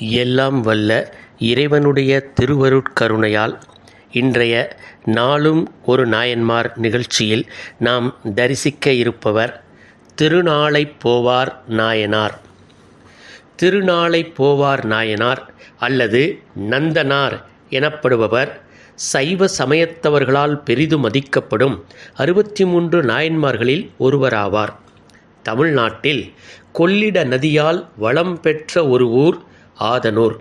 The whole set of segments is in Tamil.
எல்லாம் வல்ல இறைவனுடைய திருவருட்கருணையால் இன்றைய நாளும் ஒரு நாயன்மார் நிகழ்ச்சியில் நாம் தரிசிக்க இருப்பவர் திருநாளைப் போவார் நாயனார். திருநாளைப் போவார் நாயனார் அல்லது நந்தனார் எனப்படுபவர் சைவ சமயத்தவர்களால் பெரிதும் மதிக்கப்படும் அறுபத்தி மூன்று நாயன்மார்களில் ஒருவராவார். தமிழ்நாட்டில் கொள்ளிட நதியால் வளம் பெற்ற ஒரு ஊர் ஆதனூர்.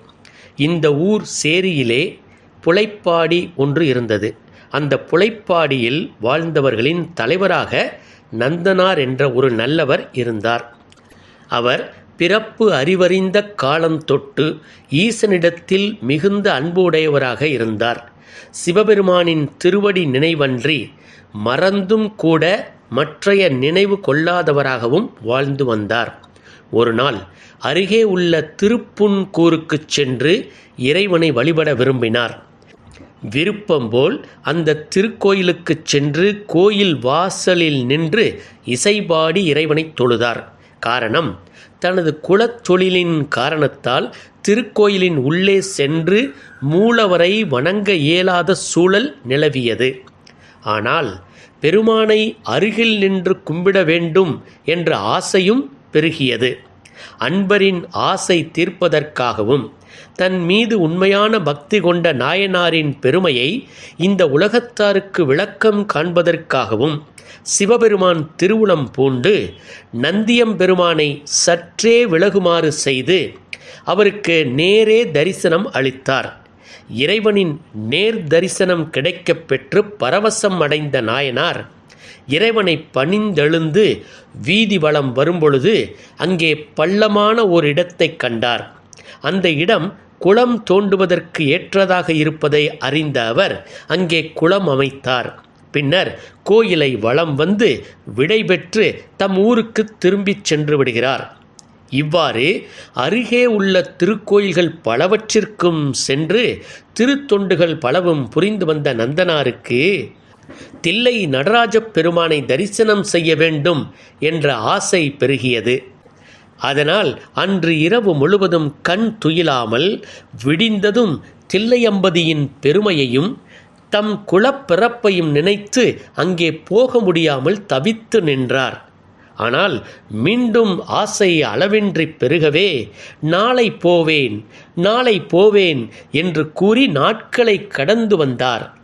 இந்த ஊர் சேரியிலே புலைப்பாடி ஒன்று இருந்தது. அந்த புலைப்பாடியில் வாழ்ந்தவர்களின் தலைவராக நந்தனார் என்ற ஒரு நல்லவர் இருந்தார். அவர் பிறப்பு அறிவறிந்த காலம் தொட்டு ஈசனிடத்தில் மிகுந்த அன்பு உடையவராக இருந்தார். சிவபெருமானின் திருவடி நினைவன்றி மறந்தும் கூட மற்றைய நினைவு கொள்ளாதவராகவும் வாழ்ந்து வந்தார். ஒரு நாள் அருகே உள்ள திருப்புன்கூருக்குச் சென்று இறைவனை வழிபட விரும்பினார். விருப்பம் போல் அந்த திருக்கோயிலுக்குச் சென்று கோயில் வாசலில் நின்று இசைபாடி இறைவனை தொழுதார். காரணம் தனது குலத்தொழிலின் காரணத்தால் திருக்கோயிலின் உள்ளே சென்று மூலவரை வணங்க இயலாத சூழல் நிலவியது. ஆனால் பெருமானை அருகில் நின்று கும்பிட வேண்டும் என்ற ஆசையும் பெருகியது. அன்பரின் ஆசை தீர்ப்பதற்காகவும் தன் மீது உண்மையான பக்தி கொண்ட நாயனாரின் பெருமையை இந்த உலகத்தாருக்கு விளக்கம் காண்பதற்காகவும் சிவபெருமான் திருவுளம் பூண்டு நந்தியம் பெருமானை சற்றே விலகுமாறு செய்து அவருக்கு நேரே தரிசனம் அளித்தார். இறைவனின் நேர் தரிசனம் கிடைக்கப் பெற்று பரவசம் அடைந்த நாயனார் இறைவனை பணிந்தெழுந்து வீதி வளம் வரும்பொழுது அங்கே பள்ளமான ஒரு இடத்தைக் கண்டார். அந்த இடம் குளம் தோண்டுவதற்கு ஏற்றதாக இருப்பதை அறிந்த அவர் அங்கே குளம் அமைத்தார். பின்னர் கோயிலை வளம் வந்து விடைபெற்று தம் ஊருக்கு திரும்பிச் சென்று விடுகிறார். இவ்வாறு அருகே உள்ள திருக்கோயில்கள் பலவற்றிற்கும் சென்று திருத்தொண்டுகள் பலவும் புரிந்து வந்த நந்தனாருக்கு தில்லை நடராஜப் பெருமானை தரிசனம் செய்ய வேண்டும் என்ற ஆசை பெருகியது. அதனால் அன்று இரவு முழுவதும் கண் துயிலாமல் விடிந்ததும் தில்லையம்பதியின் பெருமையையும் தம் குலப்பிறப்பையும் நினைத்து அங்கே போக முடியாமல் தவித்து நின்றார். ஆனால் மீண்டும் ஆசை அளவின்றி பெருகவே நாளை போவேன் நாளை போவேன் என்று கூறி நாட்களை கடந்து வந்தார்.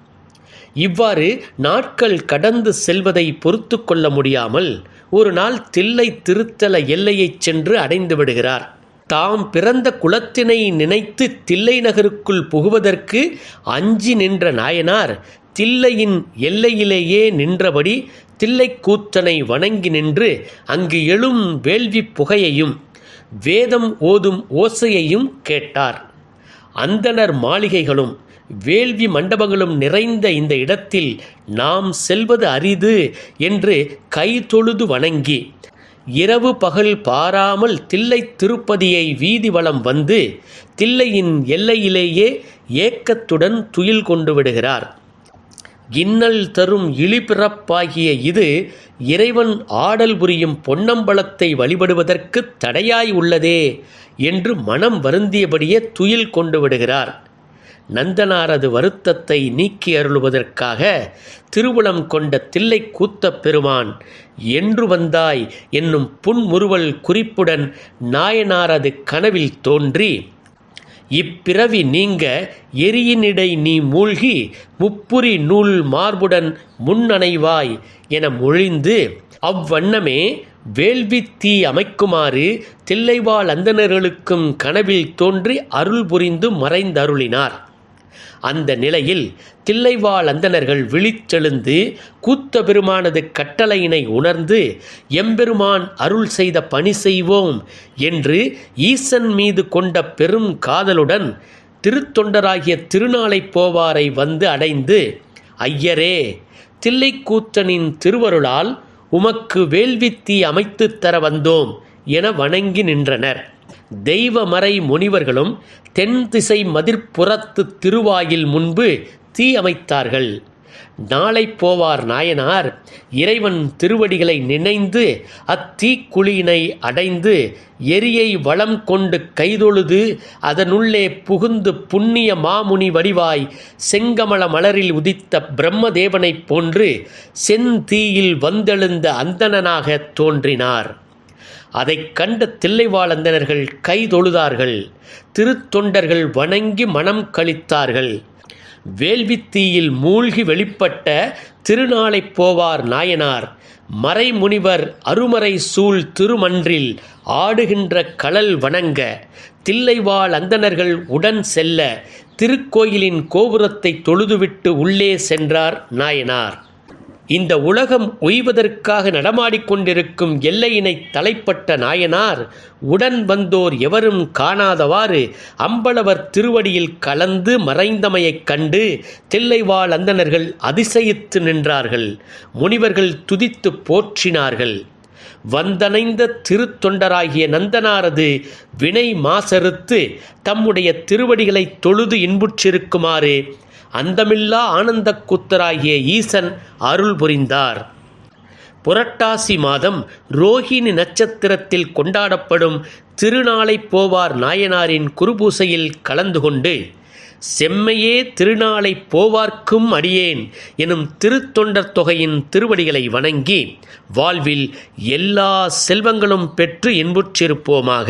இவ்வாறு நாட்கள் கடந்து செல்வதை பொறுத்து கொள்ள முடியாமல் ஒரு நாள் தில்லை திருத்தல எல்லையைச் சென்று அடைந்து விடுகிறார். தாம் பிறந்த குலத்தினை நினைத்து தில்லை நகருக்குள் புகுவதற்கு அஞ்சி நின்ற நாயனார் தில்லையின் எல்லையிலேயே நின்றபடி தில்லைக்கூத்தனை வணங்கி நின்று அங்கு எழும் வேள்வி புகையையும் வேதம் ஓதும் ஓசையையும் கேட்டார். அந்தணர் மாளிகைகளும் வேள்வி மண்டபங்களும் நிறைந்த இந்த இடத்தில் நாம் செல்வது அரிது என்று கை தொழுது வணங்கி இரவு பகல் பாராமல் தில்லை திருப்பதியை வீதி வளம் வந்து தில்லையின் எல்லையிலேயே ஏக்கத்துடன் துயில் கொண்டு விடுகிறார். இன்னல் தரும் இழிபிறப்பாகிய இது இறைவன் ஆடல் புரியும் பொன்னம்பலத்தை வழிபடுவதற்கு தடையாய் உள்ளதே என்று மனம் வருந்தியபடியே துயில் கொண்டு விடுகிறார். நந்தனாரது வருத்தத்தை நீக்கி அருளுவதற்காக திருவுளம் கொண்ட தில்லை கூத்தப் பெருமான் என்று வந்தாய் என்னும் புன்முறுவல் குறிப்புடன் நாயனாரது கனவில் தோன்றி இப்பிறவி நீங்க எரியினிடை நீ மூழ்கி முப்புரி நூல் மார்புடன் முன்னணைவாய் என மொழிந்து அவ்வண்ணமே வேள்வி தீ அமைக்குமாறு தில்லைவாழ் அந்தனர்களுக்கும் கனவில் தோன்றி அருள் புரிந்து மறைந்தருளினார். அந்த நிலையில் தில்லைவாழ் அந்தனர்கள் விழிச்செழுந்து கூத்த பெருமானது கட்டளையினை உணர்ந்து எம்பெருமான் அருள் செய்த பணி செய்வோம் என்று ஈசன் மீது கொண்ட பெரும் காதலுடன் திருத்தொண்டராகிய திருநாளை போவாரை வந்து அடைந்து ஐயரே தில்லைக்கூத்தனின் திருவருளால் உமக்கு வேள்வித்தீ அமைத்துத் தர வந்தோம் என வணங்கி நின்றனர். தெய்வமறை முனிவர்களும் தென் திசை மதிர்ப்புறத்து திருவாயில் முன்பு தீ அமைத்தார்கள். நாளை போவார் நாயனார் இறைவன் திருவடிகளை நினைந்து அத்தீக்குழியினை அடைந்து எரியை வளம் கொண்டு கைதொழுது அதனுள்ளே புகுந்து புண்ணிய மாமுனி வடிவாய் செங்கமல மலரில் உதித்த பிரம்மதேவனைப் போன்று செந்தீயில் வந்தெழுந்த அந்தணனாக தோன்றினார். அதைக் கண்ட தில்லைவாழந்தனர்கள் கைதொழுதார்கள் திருத்தொண்டர்கள் வணங்கி மனம் கழித்தார்கள். வேள்வித்தீயில் மூழ்கி வெளிப்பட்ட திருநாளைப் போவார் நாயனார். மறைமுனிவர் அருமறை சூழ் திருமன்றில் ஆடுகின்ற கலல் வணங்க. தில்லைவாழ் அந்தனர்கள் உடன் செல்ல திருக்கோயிலின் கோபுரத்தை தொழுதுவிட்டு உள்ளே சென்றார் நாயனார். இந்த உலகம் உய்வதற்காக நடமாடிக்கொண்டிருக்கும் எல்லையினை தலைப்பட்ட நாயனார் உடன் வந்தோர் எவரும் காணாதவாறு அம்பலவர் திருவடியில் கலந்து மறைந்தமையைக் கண்டு தில்லைவாழ் அந்தணர்கள் அதிசயித்து நின்றார்கள். முனிவர்கள் துதித்து போற்றினார்கள். வந்தனைந்த திருத்தொண்டராகிய நந்தனாரது வினை மாசறுத்து தம்முடைய திருவடிகளை தொழுது இன்புற்றிருக்குமாறு அந்தமில்லா ஆனந்த கூத்தராகிய ஈசன் அருள் புரிந்தார். புரட்டாசி மாதம் ரோஹிணி நட்சத்திரத்தில் கொண்டாடப்படும் திருநாளை போவார் நாயனாரின் குருபூசையில் கலந்து கொண்டு செம்மையே திருநாளை போவார்க்கும் அடியேன் எனும் திருத்தொண்டர் தொகையின் திருவடிகளை வணங்கி வாழ்வில் எல்லா செல்வங்களும் பெற்று இன்புற்றிருப்போமாக.